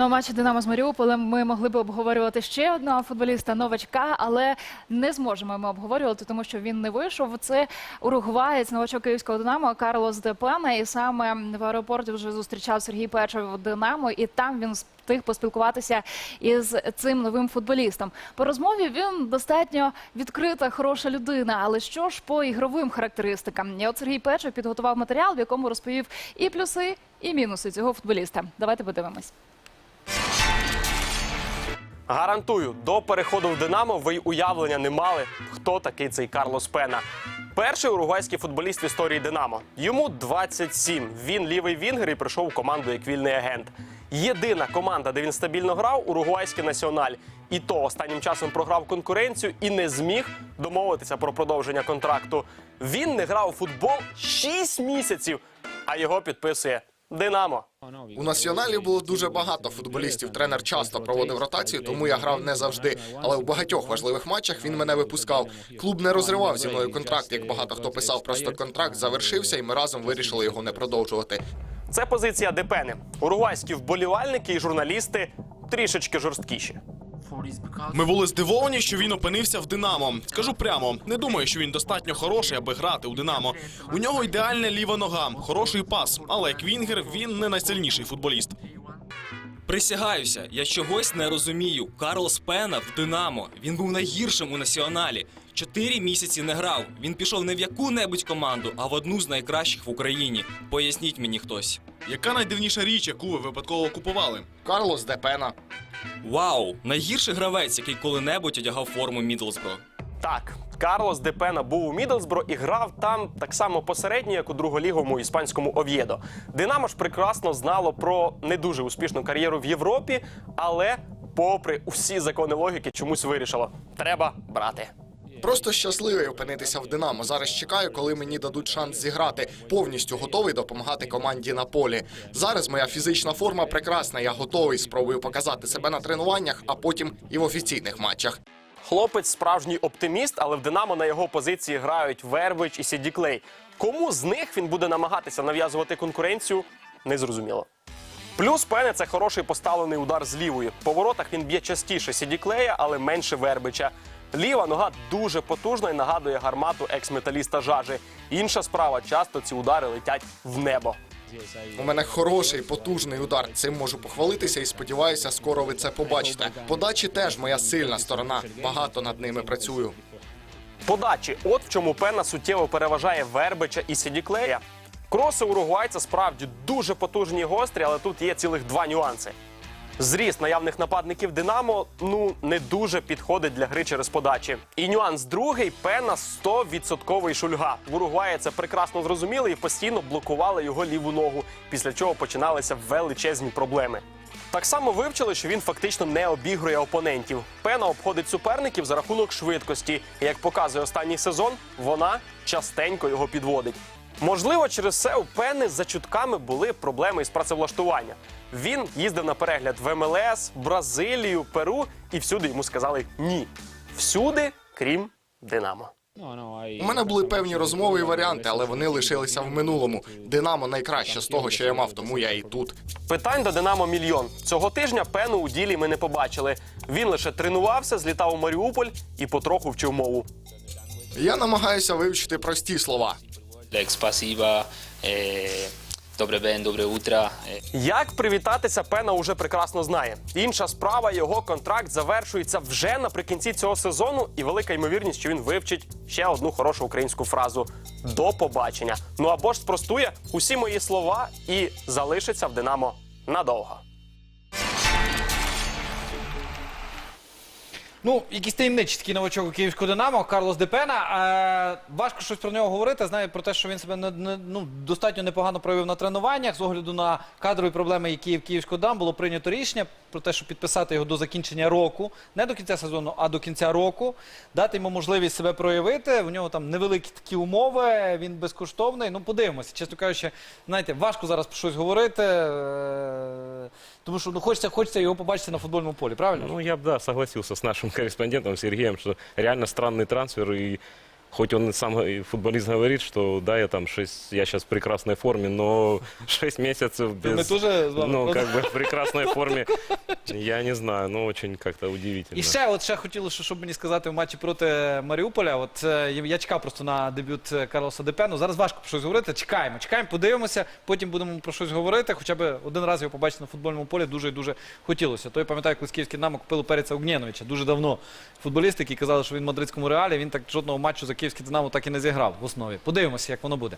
Ну, а матчі Динамо з Маріуполем ми могли б обговорювати ще одного футболіста новачка, але не зможемо ми обговорювати, тому що він не вийшов. Це уругваєць новачок київського Динамо Карлос Депена. І саме в аеропорті вже зустрічав Сергій Печов Динамо, і там він встиг поспілкуватися із цим новим футболістом. По розмові він достатньо відкрита, хороша людина. Але що ж по ігровим характеристикам? І от Сергій Печов підготував матеріал, в якому розповів і плюси, і мінуси цього футболіста. Давайте подивимось. Гарантую, до переходу в Динамо ви й уявлення не мали, хто такий цей Карлос Пена. Перший уругвайський футболіст в історії Динамо. Йому 27. Він лівий вінгер і прийшов в команду як вільний агент. Єдина команда, де він стабільно грав, уругвайський національ. І то останнім часом програв конкуренцію і не зміг домовитися про продовження контракту. Він не грав у футбол 6 місяців, а його підписує Динамо. У націоналі було дуже багато футболістів. Тренер часто проводив ротацію, тому я грав не завжди. Але в багатьох важливих матчах він мене випускав. Клуб не розривав зі мною контракт, як багато хто писав. Просто контракт завершився, і ми разом вирішили його не продовжувати. Це позиція Депени. Уругвайські вболівальники і журналісти трішечки жорсткіші. Ми були здивовані, що він опинився в Динамо. Скажу прямо, не думаю, що він достатньо хороший, аби грати у Динамо. У нього ідеальна ліва нога, хороший пас, але як Вінгер він не найсильніший футболіст. Присягаюся, я чогось не розумію. Карлос Пена в Динамо. Він був найгіршим у націоналі. Чотири місяці не грав. Він пішов не в яку-небудь команду, а в одну з найкращих в Україні. Поясніть мені хтось. Яка найдивніша річ, яку ви випадково купували? Карлос Депена. Вау! Найгірший гравець, який коли-небудь одягав форму Мідлсбро. Так, Карлос Депена був у Мідлсбро і грав там так само посередньо, як у друголіговому іспанському Ов'єдо. Динамо ж прекрасно знало про не дуже успішну кар'єру в Європі, але, попри усі закони логіки, чомусь вирішило: треба брати. Просто щасливий опинитися в Динамо. Зараз чекаю, коли мені дадуть шанс зіграти. Повністю готовий допомагати команді на полі. Зараз моя фізична форма прекрасна. Я готовий спробую показати себе на тренуваннях, а потім і в офіційних матчах. Хлопець справжній оптиміст, але в Динамо на його позиції грають Вербич і Сіді Клей. Кому з них він буде намагатися нав'язувати конкуренцію, незрозуміло. Плюс Пене це хороший поставлений удар з лівої. В поворотах він б'є частіше Сіді Клея, але менше Вербича. Ліва нога дуже потужна і нагадує гармату екс-металіста жажі. Інша справа часто ці удари летять в небо. У мене хороший, потужний удар. Цим можу похвалитися і сподіваюся, скоро ви це побачите. Подачі теж моя сильна сторона. Багато над ними працюю. Подачі, от в чому Пена суттєво переважає Вербича і Сідіклея. Кроси уругвайця справді дуже потужні і гострі, але тут є цілих два нюанси. Зріст наявних нападників Динамо ну не дуже підходить для гри через подачі. І нюанс другий Пена 100% шульга. В Уругваї це прекрасно зрозуміли і постійно блокували його ліву ногу, після чого починалися величезні проблеми. Так само вивчили, що він фактично не обігрує опонентів. Пена обходить суперників за рахунок швидкості. Як показує останній сезон, вона частенько його підводить. Можливо, через це у Пени за чутками були проблеми із працевлаштування. Він їздив на перегляд в МЛС, Бразилію, Перу, і всюди йому сказали ні. Всюди, крім Динамо. У мене були певні розмови і варіанти, але вони лишилися в минулому. Динамо найкраще з того, що я мав, тому я і тут. Питань до Динамо мільйон. Цього тижня пену у ділі ми не побачили. Він лише тренувався, злітав у Маріуполь і потроху вчив мову. Я намагаюся вивчити прості слова. Spasiba, eh, dobre ben, dobre utra. eh. Як привітатися, Пена уже прекрасно знає. Інша справа, його контракт завершується вже наприкінці цього сезону, і велика ймовірність, що він вивчить ще одну хорошу українську фразу до побачення. Ну або ж спростує усі мої слова і залишиться в Динамо надовго. Ну, якийсь таємничий новачок у київського Динамо, Карлос Депена. Е, важко щось про нього говорити. Знаю про те, що він себе не, не- ну, достатньо непогано проявив на тренуваннях. З огляду на кадрові проблеми, які в Київського Дам, було прийнято рішення про те, щоб підписати його до закінчення року, не до кінця сезону, а до кінця року, дати йому можливість себе проявити. У нього там невеликі такі умови, він безкоштовний. Ну, подивимося. Чесно кажучи, знаєте, важко зараз про щось говорити, е, тому що ну, хочеться, хочеться його побачити на футбольному полі, правильно? Ну, я бы, да, согласился с нашим корреспондентом Сергеем, что реально странный трансфер. И хоть он сам футболист говорит, что да, я там 6, я сейчас в прекрасной форме, но 6 месяцев Ми без... з вами Ну, просто- как бы в прекрасной форме, я не знаю, ну, очень как-то удивительно. І ще, от ще хотілося, щоб мені сказати в матчі проти Маріуполя. От е, я чекав просто на дебют е, Карлоса Депену. Зараз важко про щось говорити. Чекаємо, чекаємо, подивимося. Потім будемо про щось говорити. Хоча б один раз його побачити на футбольному полі дуже і дуже хотілося. То я пам'ятаю, коли з київським Динамо купили Переца Огнєновича. Дуже давно футболісти, які казали, що він в мадридському реалі. Він так жодного матчу за київське Динамо так і не зіграв в основі. Подивимося, як воно буде.